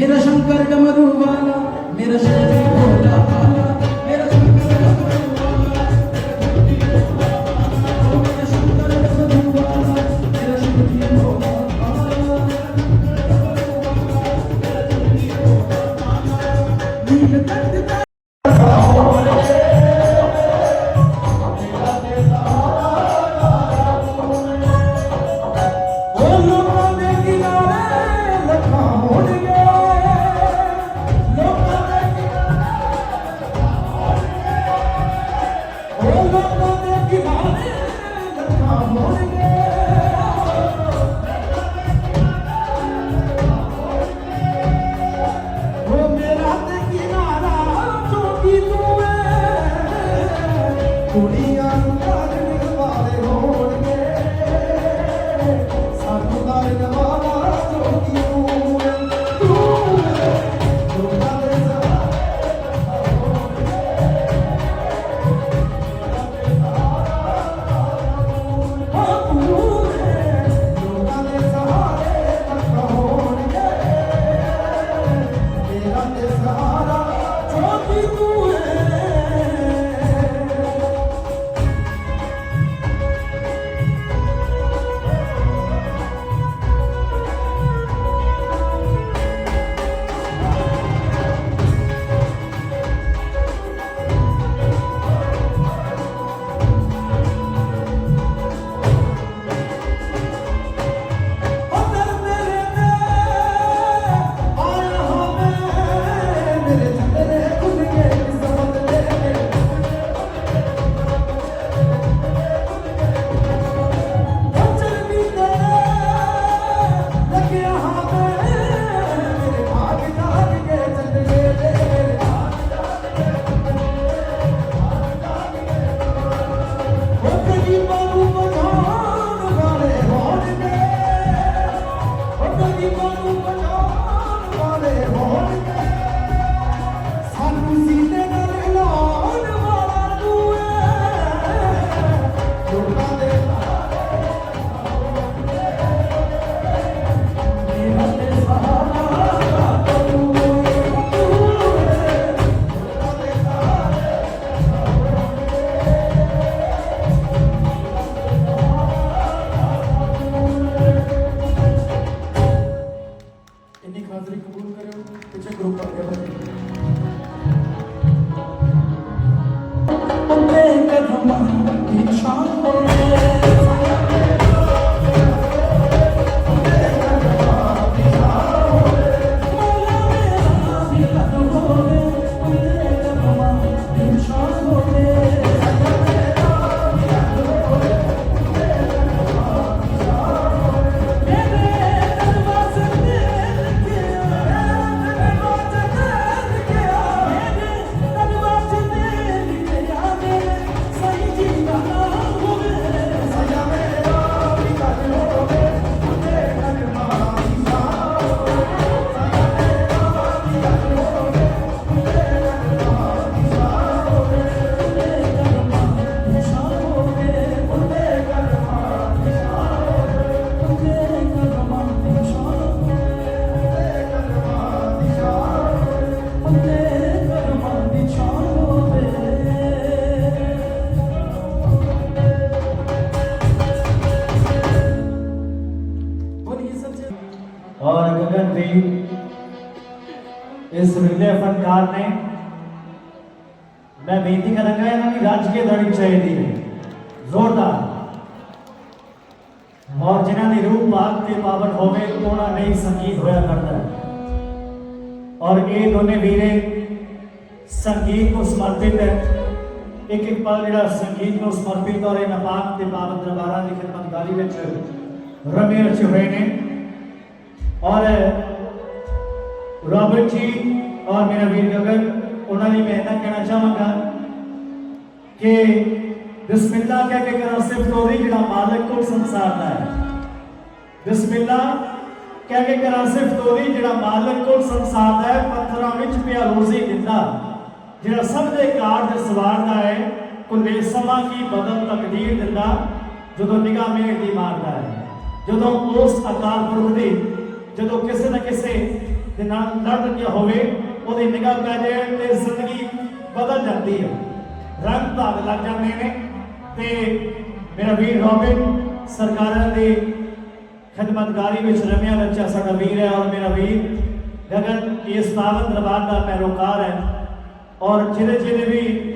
मेरा शंकर कमरू वाला मेरा शंकर ਮੇਰੇ और गगन भी इस रिले फनकार ने मैं बेनती करूँगा इन्होंने राजकीय धड़क चाहिए दी जोरदार। और जिन्होंने रूप भाग के पावन होवे कोना नहीं संगीत होया करता है। और ये दोनों वीरे संगीत को समर्पित है। एक एक पल जरा संगीत को समर्पित और इन पाक के पावन दरबारा की खिदमतगारी में रमे रचे हुए ने ਔਰ ਰੋਬਰਟ ਜੀ ਔਰ ਮੇਰਾ ਵੀਰ ਗਗਨ, ਉਹਨਾਂ ਲਈ ਮੈਂ ਇਹਨਾਂ ਕਹਿਣਾ ਚਾਹਾਂਗਾ ਕਿ ਬਿਸਮਿਲ੍ਲਾ ਕਹਿ ਕੇ ਕਰਾਂ ਸਿਫਤ ਉਹਦੀ ਜਿਹੜਾ ਮਾਲਕ ਕੋਲ ਸੰਸਾਰ ਦਾ ਹੈ। ਬਿਸਮਿਲ੍ਲਾ ਕਹਿ ਕੇ ਕਰਾਂ ਸਿਫਤ ਉਹਦੀ ਜਿਹੜਾ ਮਾਲਕ ਕੋਲ ਸੰਸਾਰ ਦਾ ਹੈ, ਪੱਥਰਾਂ ਵਿੱਚ ਪਿਆ ਰੋਜ਼ੀ ਦਿੰਦਾ ਜਿਹੜਾ ਸਭ ਦੇ ਕਾਰਜ ਸਵਾਰਦਾ ਹੈ, ਕੁੱਲੇ ਸਮਾਂ ਕੀ ਬਦਲ ਤਕਦੀਰ ਦਿੰਦਾ, ਜਦੋਂ ਨਿਗਾਹ ਮੇਰ ਦੀ ਮਾਰਦਾ ਹੈ। ਜਦੋਂ ਉਸ ਅਕਾਲ ਪੁਰਖ ਦੀ ਜਦੋਂ ਕਿਸੇ ਨਾ ਕਿਸੇ ਦੇ ਨਾਲ ਲੜ ਗਿਆ ਹੋਵੇ, ਉਹਦੀ ਨਿਗਾਹ ਪੈ ਜਾਏ ਤੇ ਜ਼ਿੰਦਗੀ ਬਦਲ ਜਾਂਦੀ ਹੈ। ਰੰਗ ਭਾਗ ਲੱਗ ਜਾਂਦੇ ਨੇ ਤੇ ਮੇਰਾ ਵੀਰ ਰੋਬਿਨ ਸਰਕਾਰਾਂ ਦੇ ਖਿਦਮਤਗਾਰੀ ਵਿੱਚ ਰਮਿਆ ਬੱਚਾ ਸਾਡਾ ਵੀਰ ਹੈ ਔਰ ਮੇਰਾ ਵੀਰ ਗਗਨ ਇਸ ਪਾਵਨ ਦਰਬਾਰ ਦਾ ਪੈਰੋਕਾਰ ਹੈ। ਔਰ ਜਿਹਦੇ ਜਿਹਦੇ ਵੀ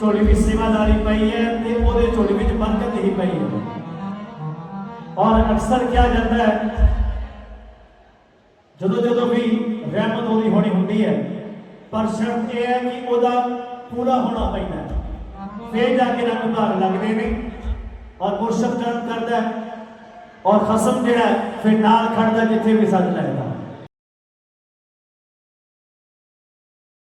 ਝੋਲੀ ਵਿੱਚ ਸੇਵਾਦਾਰੀ ਪਈ ਹੈ ਤੇ ਉਹਦੇ ਝੋਲੀ ਵਿੱਚ ਬਰਕਤ ਹੀ ਪਈ ਹੈ। ਔਰ ਅਕਸਰ ਕਿਹਾ ਜਾਂਦਾ ਹੈ ਜਦੋਂ ਜਦੋਂ ਵੀ ਰਹਿਮਤ ਉਹਦੀ ਹੋਣੀ ਹੁੰਦੀ ਹੈ, ਪਰ ਸ਼ਰਤ ਇਹ ਹੈ ਕਿ ਉਹਦਾ ਪੂਰਾ ਹੋਣਾ ਪੈਂਦਾ ਹੈ। ਫੇਰ ਜਾ ਕੇ ਰੰਗ ਭਾਗ ਲੱਗਦੇ ਨੇ ਔਰ ਮੁਰਸ਼ਦ ਕਰਨ ਕਰਦਾ ਔਰ ਖਸਮ ਜਿਹੜਾ ਫਿਰ ਨਾਲ ਖੜਦਾ ਜਿੱਥੇ ਵੀ ਸੱਜ ਲੱਗਦਾ